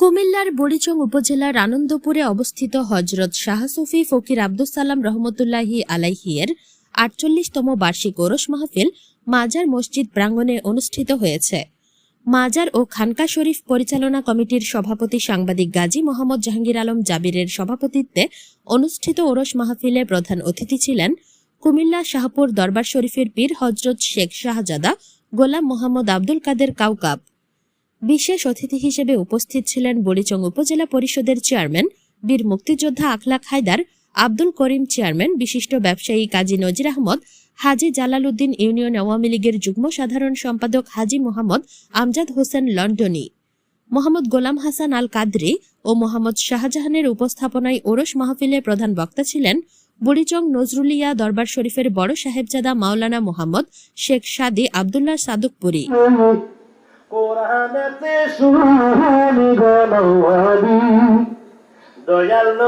কুমিল্লার বুড়িচং উপজেলার আনন্দপুরে অবস্থিত হজরত শাহ সুফি ফকির আব্দুল সালাম রহমতুল্লাহি আলাইহিয়ের আটচল্লিশতম বার্ষিক ওরস মাহফিল মাজার মসজিদ প্রাঙ্গণে অনুষ্ঠিত হয়েছে। মাজার ও খানকা শরীফ পরিচালনা কমিটির সভাপতি সাংবাদিক গাজী মোহাম্মদ জাহাঙ্গীর আলম জাবিরের সভাপতিত্বে অনুষ্ঠিত ওরস মাহফিলে প্রধান অতিথি ছিলেন কুমিল্লা শাহপুর দরবার শরীফের পীর হজরত শেখ শাহজাদা গোলাম মোহাম্মদ আব্দুল কাদের কাউকাব। বিশেষ অতিথি হিসেবে উপস্থিত ছিলেন বড়িচং উপজেলা পরিষদের চেয়ারম্যান, বীর মুক্তিযোদ্ধা আখলাক হায়দার, আব্দুল করিম চেয়ারম্যান, বিশিষ্ট ব্যবসায়ী কাজী নজির আহমদ, হাজি জালালউদ্দিন ইউনিয়ন আওয়ামী লীগের যুগ্ম সাধারণ সম্পাদক হাজি মোহাম্মদ আমজাদ হোসেন লন্ডনী। মোহাম্মদ গোলাম হাসান আল কাদরি ও মোহাম্মদ শাহজাহানের উপস্থাপনায় ওরস মাহফিলে প্রধান বক্তা ছিলেন বুড়িচং নজরুলিয়া দরবার শরীফের বড় সাহেবজাদা মাওলানা মোহাম্মদ শেখ সাদি আবদুল্লাহ সাদুকপুরী। দয়াল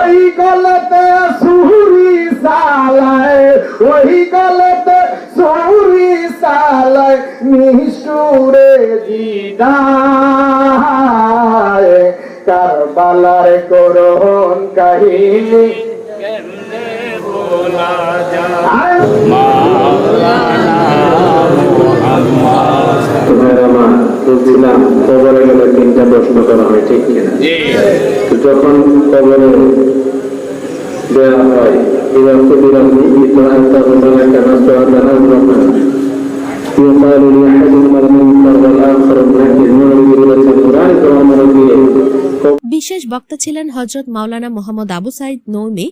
ওই গলতে সুরি সালায়, ওই গলতে সুরি সালায় নিষ্ঠুরে জিদায়। কারবালার করুন কাহিনী। বলছিলাম কবরে গেলে তিনটা প্রশ্ন করা হয় ঠিক কিনা? তো যখন কবরে দেওয়া হয় বিরক্ত বিরক্তি ইতহান তখন একটা নষ্ট يقال لأحدهما المنكر والآخر النكر نعرض إلى القرآن فأمر به বিশেষ বক্তা ছিলেন হজরত মাওলানা মোহাম্মদ আবু সাইদ নৌমি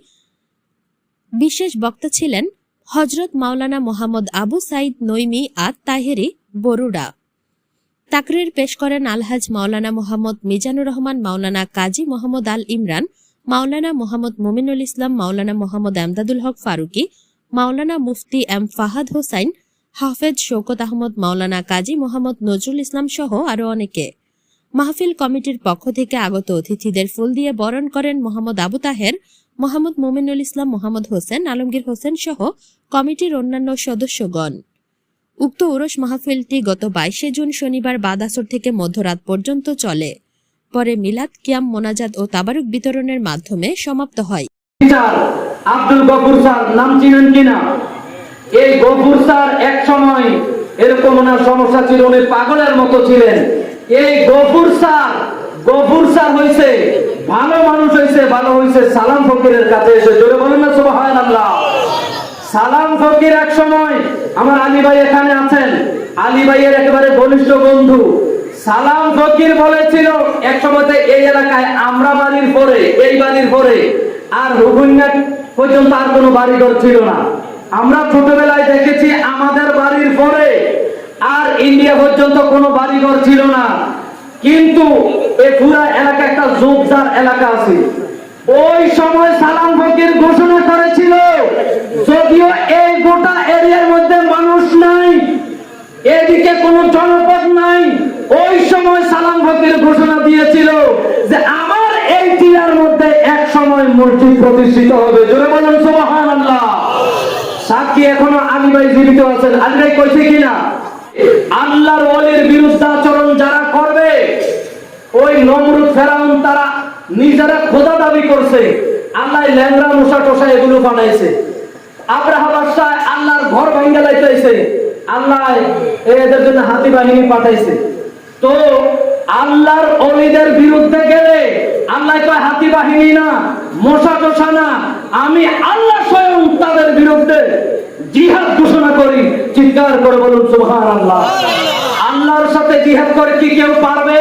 বিশেষ বক্তা ছিলেন হজরত মাওলানা মোহাম্মদ আবু সাইদ নৈমি আত তাহেরি বরুড়া তাকরির পেশ করেন আলহাজ মাওলানা মোহাম্মদ মিজানুর রহমান মাওলানা কাজী মোহাম্মদ আল ইমরান মাওলানা মোহাম্মদ মুমিনুল ইসলাম, মাওলানা মোহাম্মদ আমদাদুল হক ফারুকি, মাওলানা মুফতি এম ফাহাদ হোসাইন, হাফেজ শৌকত আহমদ, মাওলানা কাজী মোহাম্মদ নজরুল ইসলাম সহ আরও অনেকে। মাহফিল কমিটির পক্ষ থেকে আগত অতিথিদের ফুল দিয়ে বরণ করেন মোহাম্মদ আবু তাহের, মোহাম্মদ মোমিনুল ইসলাম, মোহাম্মদ হোসেন, আলমগীর হোসেন সহ কমিটির অন্যান্য সদস্যগণ। উক্ত ওরস মাহফিলটি গত বাইশে জুন শনিবার বাদাসর থেকে মধ্যরাত পর্যন্ত চলে। পরে মিলাদ, কিয়াম, মোনাজাত ও তাবারুক বিতরণের মাধ্যমে সমাপ্ত হয়। আব্দুল গফুর স্যার, নাম চিনেন কিনা? এই গফুর স্যার এক সময় এরকম ওনার সমস্যা ছিল, উনি পাগলের মতো ছিলেন। এই গফুর স্যার গফুর স্যার হইছে, ভালো মানুষ হইছে, ভালো হইছে, সালাম ফকিরের কাছে এসে জোরে বলেন না, সুবহানাল্লাহ। সালাম ফকির এক সময়, আমার আলী ভাই এখানে আছেন। আলী ভাইয়ের একেবারে ঘনিষ্ঠ বন্ধু। সালাম ফকির বলেছিল, এক সময় এই এলাকায় আমরা বাড়ির পরে, এই বাড়ির পরে আর রঘুন্নাথ পর্যন্ত আর কোনো বাড়িঘর ছিল না। আমরা ছোটবেলায় দেখেছি আমাদের বাড়ির পরে আর ইন্ডিয়া পর্যন্ত কোনো বাড়িঘর ছিল না। কিন্তু এই পুরা এলাকা একটা জোবজার এলাকা আছে। ওই সময় সালাম ফকির ঘোষণা করেছিল, যদিও এই গোটা এরিয়ার মধ্যে মানুষ নাই, এদিকে কোনো জনপদ নাই ওই সময় সালাম ফকির ঘোষণা দিয়েছিল যে আমার এই টিলার মধ্যে এক সময় মসজিদ প্রতিষ্ঠিত হবে। জোরে বলেন, সুবহানাল্লাহ। সাক্ষী এখনও আলী ভাই জীবিত আছেন। আলী ভাই কইছে কিনা? আল্লাহর ওলির বিরুদ্ধে আচরণ যারা করবে, ওই নমরুদ ফেরাউন তারা নিজেরা খোদা দাবি করছে। আল্লাহ ল্যাংরা মশা টসা এগুলো বানাইছে। আব্রাহা বাদশাহ আল্লাহর ঘর ভাঙ্গা লাইতেছে আল্লাহ এদের জন্য হাতি বাহিনী পাঠাইছে। তো আল্লাহর অলিদের বিরুদ্ধে গেলে আল্লাহ কয়, হাতি বাহিনী না, মশা টসা না, আমি আল্লাহ স্বয়ং তাদের বিরুদ্ধে জিহাদ ঘোষণা করি। চিৎকার করে বলুন সুবহান আল্লাহ আল্লাহর সাথে জিহাদ করে কি কেউ পারবে?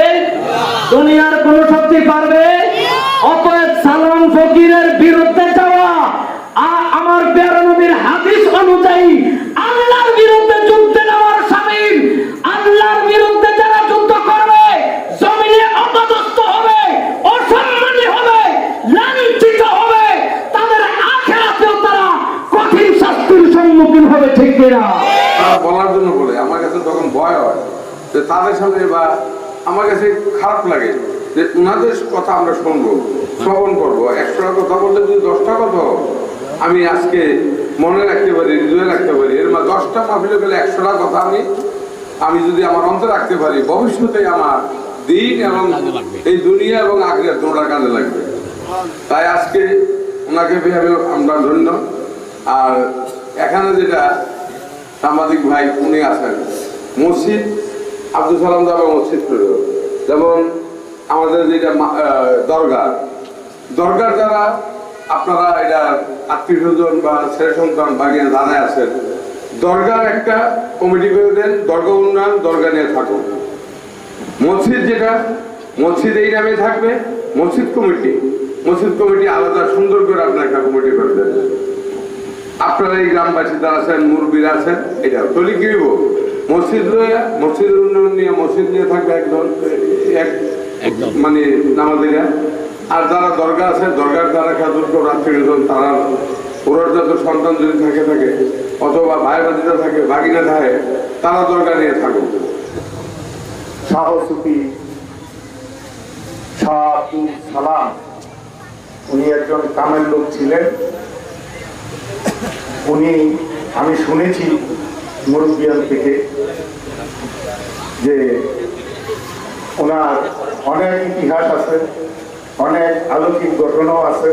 দুনিয়ার কোন শক্তি পারবে? অতএব সালাম ফকিরের বিরুদ্ধে যাওয়া আ- আমার প্যারা নবীর হাদিস অনুযায়ী আল্লাহর বিরুদ্ধে যুদ্ধে নেওয়ার সামিল আল্লাহর বিরুদ্ধে যারা যুদ্ধ করবে জমিনে অপদস্থ হবে অসম্মানী হবে লাঞ্ছিত হবে তাদের আখেরাতেও তারা কঠিন শাস্তির সম্মুখীন হবে ঠিক কিনা তারা বলার জন্য বলে আমার কাছে কাছে তখন ভয় হয় যে তাদের সামনে বা আমার কাছে খারাপ লাগে যে ওনাদের কথা আমরা শুনব, শ্রবণ করব। একশোটা কথা বললে যদি দশটা কথা আমি আজকে মনে রাখতে পারি, হৃদয়ে রাখতে পারি। এর মধ্যে দশটা মাহফিলে গেলে একশোটা কথা আমি আমি যদি আমার অন্তর রাখতে পারি, ভবিষ্যতে আমার দিন এবং এই দুনিয়া এবং আগে তোমরা কাজে লাগবে। তাই আজকে ওনাকে পেয়ে আমরা ধন্য। আর এখানে যেটা সাংবাদিক ভাই উনি আছেন, মসজিদ আব্দুল সালাম যাবে মসজিদ করে যেমন আমাদের যেটা দরগা দরগার যারা আপনারা এটা আত্মীয় স্বজন বা ছেলে সন্তান বাগিয়ে দাদায় আছেন দরগার একটা কমিটি করে দেন দরগা উন্নয়ন দরগা নিয়ে থাকুন। মসজিদ যেটা, মসজিদ এই নামে থাকবে, মসজিদ কমিটি মসজিদ কমিটি আলাদা, সুন্দর করে আপনার একটা কমিটি করে দেন আপনারা এই গ্রামবাসী যারা আছেন, মুরব্বীরা আছেন, এটা তৈরি হইব মসজিদ লইয়া মসজিদের উন্নয়ন নিয়ে মসজিদ নিয়ে থাকবে একদম এক মানে নামাজিরা। আর যারা দরগা আছে দরগার দ্বারা খাদুর্গ রাত্রিজন তারা ওরার যত সন্তান যদি থাকে থাকে অথবা ভাই বাদিটা থাকে ভাগিনা থাকে তারা দরগা নিয়ে থাকুক। সাহসুফি শাহ সালাম উনি একজন কামের লোক ছিলেন। উনি আমি শুনেছি মুরব্বিয়ান থেকে যে ওনার অনেক ইতিহাস আছে, অনেক আলৌকিক ঘটনাও আছে।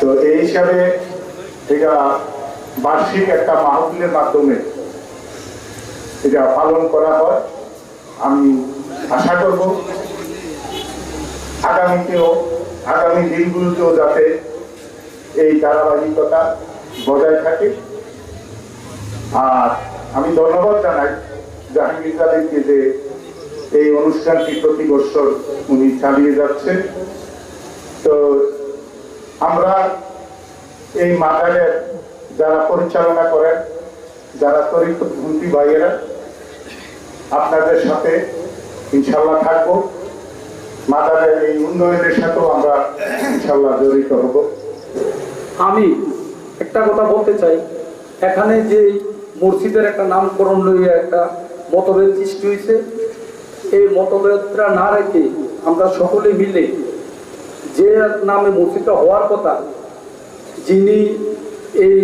তো এই হিসাবে এটা বার্ষিক একটা মাহফিলের মাধ্যমে এটা পালন করা হয়। আমি আশা করব আগামীতেও, আগামী দিনগুলোতেও যাতে এই ধারাবাহিকতা বজায় থাকে। আর আমি ধন্যবাদ জানাই জাহাঙ্গীর আলীকে যে এই অনুষ্ঠানটি প্রতি বছর উনি চালিয়ে যাচ্ছেন। তো আমরা এই মাদারের যারা পরিচালনা করেন, যারা তরিকপন্থী ভাইয়েরা, আপনাদের সাথে ইনশাল্লাহ থাকব। মাদারের এই উন্নয়নের সাথেও আমরা ইনশাল্লাহ জড়িত হব। আমি একটা কথা বলতে চাই। এখানে যে মসজিদের একটা নামকরণ লইয়া একটা মতভেদ সৃষ্টি হয়েছে এই মতভেদটা না রেখে আমরা সকলে মিলে যে নামে মসজিদটা হওয়ার কথা, যিনি এই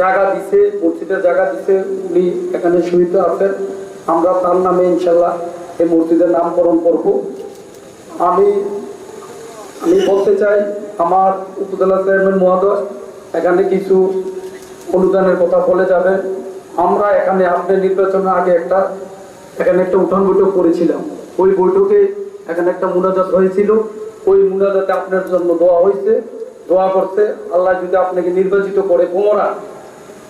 জায়গা দিছে মসজিদের জায়গা দিছে, উনি এখানে শহীদ আছেন। আমরা তার নামে ইনশাল্লাহ এই মসজিদের নামকরণ করব। আমি আমি বলতে চাই, আমার উপজেলা চেয়ারম্যান মহোদয়, এখানে কিছু অনুদানের কথা বলে যাবেন। আমরা এখানে আপনার নির্বাচনের আগে একটা, এখানে একটা উঠান বৈঠক করেছিলাম। ওই বৈঠকে এখানে একটা মুনাজাত হয়েছিল। ওই মুনাজাতে আপনার জন্য দোয়া হয়েছে। দোয়া করতে আল্লাহ যদি আপনাকে নির্বাচিত করে পুনরা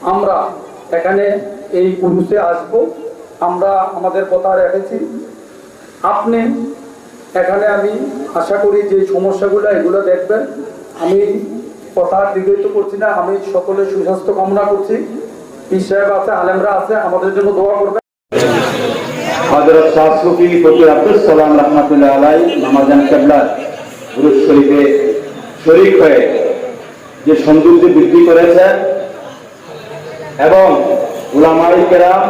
আমরা এখানে এই পুরুষে আসব। আমরা আমাদের কথা রেখেছি। আপনি এখানে আমি আশা করি যে সমস্যাগুলো এগুলো দেখবেন। আমি কথা দীর্ঘিত করছি না। আমি সকলের সুস্বাস্থ্য কামনা করছি। আলেমরা আমাদের জন্য দোয়া করবেন। হজরত শাহ ফকির আব্দুল সালাম রহমতুল্লাহ আলাই নামাজান কেবলার গুরুজ শরীফে শরিক হয়ে যে সৌন্দর্য বৃদ্ধি করেছে এবং কেরাম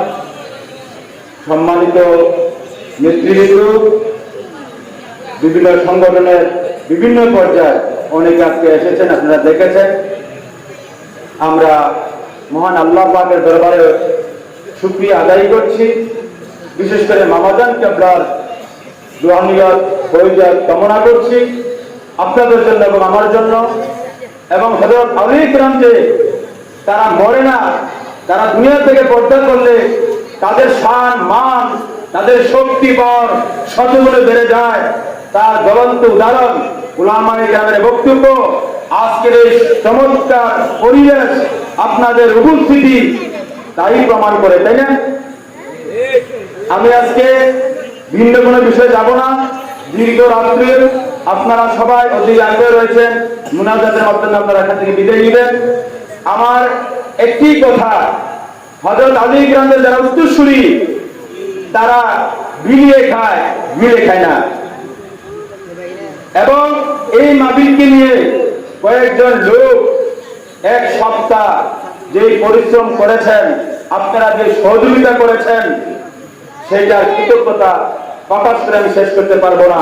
সম্মানিত নেতৃবৃন্দ, বিভিন্ন সংগঠনের বিভিন্ন পর্যায়ে অনেকে আজকে এসেছেন, আপনারা দেখেছেন। আমরা মহান আল্লাহ পাকের দরবারে শুক্রিয়া আদায় করছি। বিশেষ করে মামাজান কেবলার দোয়ানিয়ত বৈজাত কামনা করছি আপনাদের জন্য এবং আমার জন্য। এবং হজরত আলী ইকরাম যে তারা মরে না, তারা দুনিয়া থেকে পর্দা করলে তাদের শান, মান, তাদের শক্তি বর শতগুলো বেড়ে যায়। তার জ্বলন্ত উদাহরণ গুলামাই গ্রামের বক্তব্য, আজকের এই চমৎকার পরিবেশ আপনাদের উপস্থিতি তাই প্রমাণ করে, তাই না? আমি আজকে ভিন্ন কোনো বিষয়ে যাব না। দীর্ঘ রাত্রির আপনারা সবাই অতি আগ্রহ রয়েছেন। মুনাজাতের মাধ্যমে আপনারা এখান থেকে বিদায় নেবেন। আমার একটি কথা হজরত আলী গ্রামের যারা উত্তরসূরি, তারা বিলিয়ে খায় মিলে খায় না। এবং এই মাবিলকে নিয়ে কয়েকজন লোক এক সপ্তাহ যেই পরিশ্রম করেছেন, আপনারা যে সহযোগিতা করেছেন, সেইটার কৃতজ্ঞতা প্রকাশ করে আমি শেষ করতে পারব না।